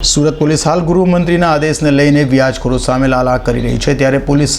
Surat police હાલ ગૃહમંત્રીના આદેશને લઈને વ્યાજખોરો સામે લાલા કરી રહી છે. ત્યારે પોલીસ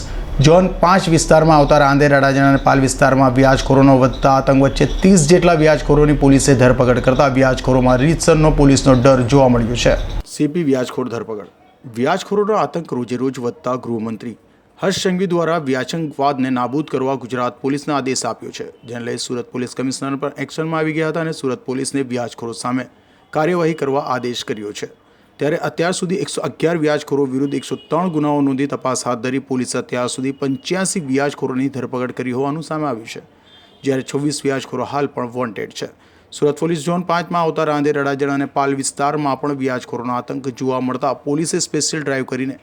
ઝોન પાંચ વિસ્તારમાં આવતા રાંદેર અને પાલ વિસ્તારમાં વ્યાજખોરોનો વધતા આતંક વચ્ચે ત્રીસ જેટલા વ્યાજખોરોની પોલીસે ધરપકડ કરતા વ્યાજખોરોમાં રીતસરનો પોલીસનો ડર જોવા મળ્યો છે. સીપી વ્યાજખોર ધરપકડ. વ્યાજખોરોનો આતંક રોજે રોજ વધતા ગૃહમંત્રી હર્ષ સંઘવી દ્વારા વ્યાચંકવાદને નાબૂદ કરવા ગુજરાત પોલીસને આદેશ આપ્યો છે. જેને લઈ સુરત પોલીસ કમિશનર પણ એક્શનમાં આવી ગયા હતા અને સુરત પોલીસને વ્યાજખોરો સામે કાર્યવાહી કરવા આદેશ કર્યો છે. ત્યારે અત્યાર સુધી એકસો અગિયાર વ્યાજખોરો વિરુદ્ધ એકસો ત્રણ ગુનાઓ નોંધી તપાસ હાથ ધરી પોલીસે અત્યાર સુધી પંચ્યાસી વ્યાજખોરોની ધરપકડ કરી હોવાનું સામે આવ્યું છે, જ્યારે છવ્વીસ વ્યાજખોરો હાલ પણ વોન્ટેડ છે. સુરત પોલીસ ઝોન પાંચમાં આવતા રાંદેર અડાજણ અને પાલ વિસ્તારમાં પણ વ્યાજખોરોનો આતંક જોવા મળતા પોલીસે સ્પેશિયલ ડ્રાઈવ કરીને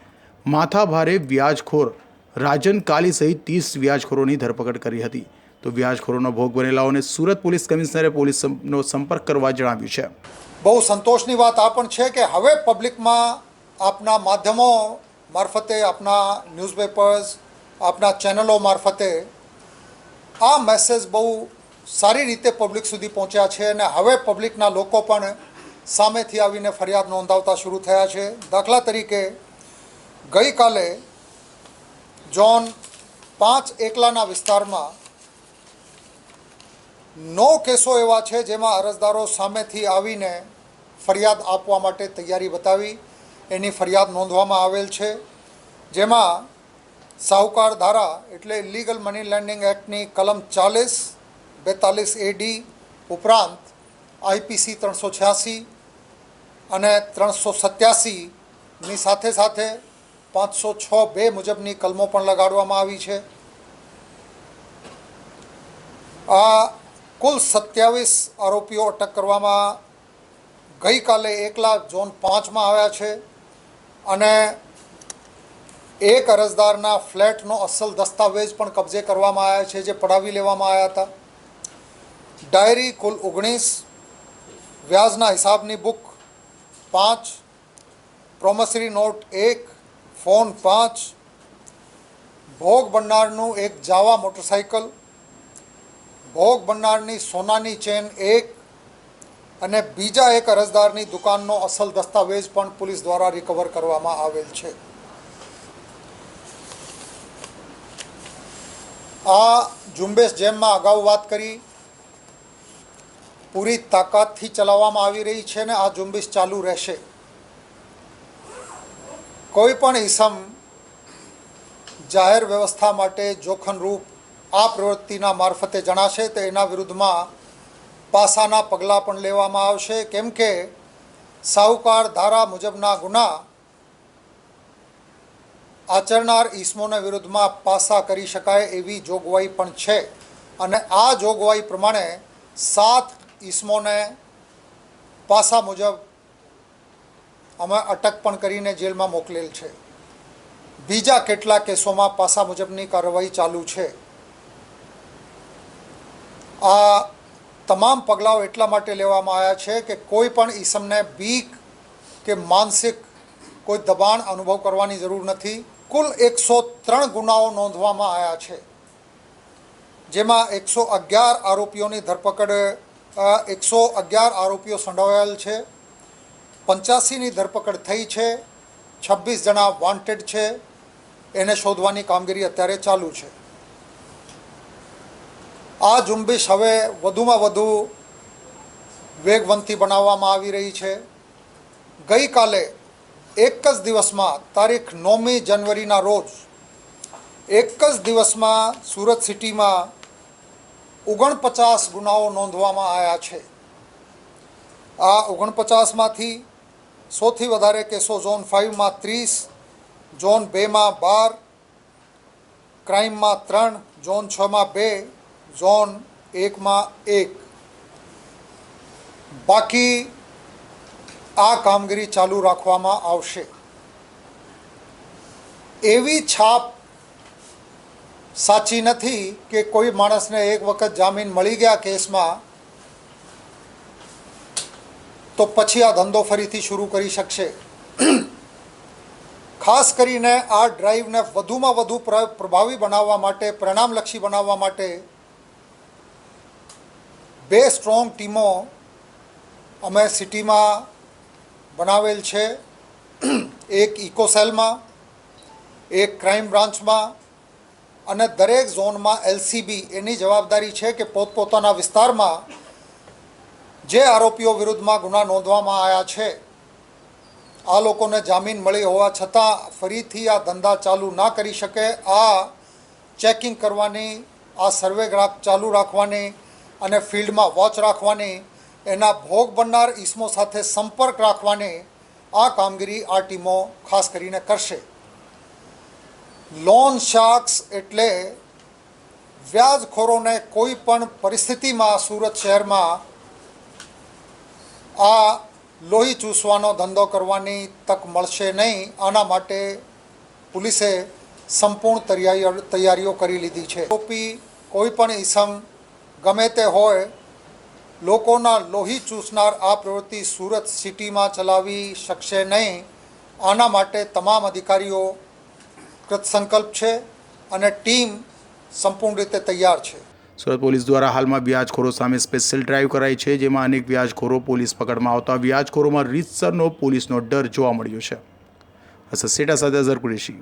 માથાભારે વ્યાજખોર રાજન કાલી સહિત ત્રીસ વ્યાજખોરોની ધરપકડ કરી હતી. તો વ્યાજખોરોનો ભોગ બનેલાઓને સુરત પોલીસ કમિશનરે પોલીસનો સંપર્ક કરવા જણાવ્યું છે. બહુ સંતોષની વાત આ પણ છે કે હવે પબ્લિકમાં આપના માધ્યમો મારફતે, આપના ન્યૂઝપેપર્સ આપના ચેનલો મારફતે આ મેસેજ બહુ સારી રીતે પબ્લિક સુધી પહોંચ્યા છે અને હવે પબ્લિકના લોકો પણ સામેથી આવીને ફરિયાદ નોંધાવતા શરૂ થયા છે. દાખલા તરીકે, ગઈકાલે જોન પાંચ એકલાના વિસ્તારમાં નો કેસો એવા છે જેમાં અરજદારો સામેથી આવીને ફરિયાદ આપવા માટે તૈયારી બતાવી. એની ફરિયાદ નોંધવામાં આવેલ છે. જેમાં સાહુકાર ધારા એટલે ઇલીગલ મની લેન્ડિંગ એક્ટની કલમ ચાલીસ, બેતાલીસ એડી ઉપરાંત આઈપીસી ત્રણસો છ્યાસી અને ત્રણસો સત્યાસીની સાથે સાથે પાંચસો છ બે મુજબની કલમો પણ લગાડવામાં આવી છે. આ કુલ સત્યાવીસ આરોપીઓ અટક કરવામાં ગઈકાલે એકલા ઝોન પાંચમાં આવ્યા છે અને એક અરજદારના ફ્લેટનો અસલ દસ્તાવેજ પણ કબજે કરવામાં આવ્યા છે, જે પડાવી લેવામાં આવ્યા હતા. ડાયરી કુલ ઓગણીસ, વ્યાજના હિસાબની બુક પાંચ, પ્રોમસરી નોટ એક, ફોન પાંચ, ભોગ બનનારનું એક જાવા મોટરસાઇકલ, ભોગ બનનારની સોનાની ચેન એક અને બીજા એક અરજદારની દુકાનનો અસલ દસ્તાવેજ પણ પોલીસ દ્વારા રિકવર કરવામાં આવેલ છે. આ ઝુંબેશ જેમમાં અગાઉ વાત કરી, પૂરી તાકાતથી ચલાવવામાં આવી રહી છે ને આ ઝુંબેશ ચાલુ રહેશે. કોઈ પણ ઈસમ જાહેર વ્યવસ્થા માટે જોખમરૂપ આ પ્રવૃત્તિના મારફતે જણાશે તો એના વિરુદ્ધમાં પાસાના પગલાં પણ લેવામાં આવશે. કેમ કે સાહુકાર ધારા મુજબના ગુના આચરનાર ઈસમોના વિરુદ્ધમાં પાસા કરી શકાય એવી જોગવાઈ પણ છે. અને આ જોગવાઈ પ્રમાણે સાત ઈસમોને પાસા મુજબ અમે અટક પણ કરીને જેલમાં મોકલેલ છે. બીજા કેટલા કેસોમાં પાસા મુજબની કાર્યવાહી ચાલુ છે. આ તમામ પગલાઓ એટલા માટે લેવામાં આવ્યા છે કે કોઈ પણ ઈસમને બીક કે માનસિક કોઈ દબાણ અનુભવ કરવાની જરૂર નથી. કુલ એકસો ત્રણ ગુનાઓ નોંધવામાં આવ્યા છે. જેમાં એકસો અગિયાર આરોપીઓની ધરપકડ એકસો અગિયાર આરોપીઓ સંડોવાયેલ છે. પંચ્યાસીની ધરપકડ થઈ છે. છવ્વીસ જણા વોન્ટેડ છે. એને શોધવાની કામગીરી અત્યારે ચાલુ છે. આ ઝુંબેશ હવે વધુમાં વધુ વેગવંતી બનાવવામાં આવી રહી છે. ગઈકાલે એક જ દિવસમાં તારીખ નવમી જનવરીના રોજ એક જ દિવસમાં સુરત સિટીમાં ઓગણપચાસ ગુનાઓ નોંધવામાં આવ્યા છે. આ ઓગણપચાસમાંથી સૌથી વધારે કેસો ઝોન ફાઇવમાં ત્રીસ, ઝોન બેમાં બાર ક્રાઇમમાં ત્રણ, ઝોન છમાં બે ઝોન એકમાં એક. બાકી આ કામગીરી ચાલુ રાખવામાં આવશે. એવી છાપ સાચી નથી કે કોઈ માણસને એક વખત જામીન મળી ગયા કેસમાં તો પછી આ ધંધો ફરીથી શરૂ કરી શકશે. ખાસ કરીને આ ડ્રાઈવને વધુમાં વધુ પ્ર- પ્રભાવી બનાવવા માટે, પરિણામલક્ષી બનાવવા માટે બે સ્ટ્રોંગ ટીમો અમે સિટીમાં બનાવેલ છે. એક ઇકોસેલમાં, એક ક્રાઇમ બ્રાન્ચમાં અને દરેક ઝોનમાં એલસીબી એની જવાબદારી છે કે પોતપોતાના વિસ્તારમાં જે આરોપીઓ વિરુદ્ધમાં ગુના નોંધવામાં આવ્યા છે, આ લોકોને જામીન મળી હોવા છતાં ફરીથી આ ધંધા ચાલુ ના કરી શકે. આ ચેકિંગ કરવાની, આ સર્વે ચાલુ રાખવાની અને ફિલ્ડમાં વોચ રાખવાની, એના ભોગ બનનાર ઈસમો સાથે સંપર્ક રાખવાની આ કામગીરી આ ટીમો ખાસ કરીને કરશે. લોન શાર્ક્સ એટલે વ્યાજખોરોને કોઈ પણ પરિસ્થિતિમાં સુરત શહેરમાં આ લોહી ચૂસવાનો ધંધો કરવાની તક મળશે નહીં. આના માટે પોલીસે સંપૂર્ણ તૈયારીઓ કરી લીધી છે. ટોપી કોઈ પણ ઈસમ ગમે તે હોય, લોકોના લોહી ચૂસનાર આ પ્રવૃત્તિ સુરત સિટીમાં ચલાવી શકશે નહીં. આના માટે તમામ અધિકારીઓ કૃતસંકલ્પ છે અને ટીમ સંપૂર્ણ રીતે તૈયાર છે. સુરત પોલીસ દ્વારા હાલમાં વ્યાજખોરો સામે સ્પેશિયલ ડ્રાઈવ કરાઈ છે, જેમાં અનેક વ્યાજખોરો પોલીસ પકડમાં આવતા વ્યાજખોરોમાં રીતસરનો પોલીસનો ડર જોવા મળ્યો છે. હસસેટા સેટા સાથે અઝર કુરેશી.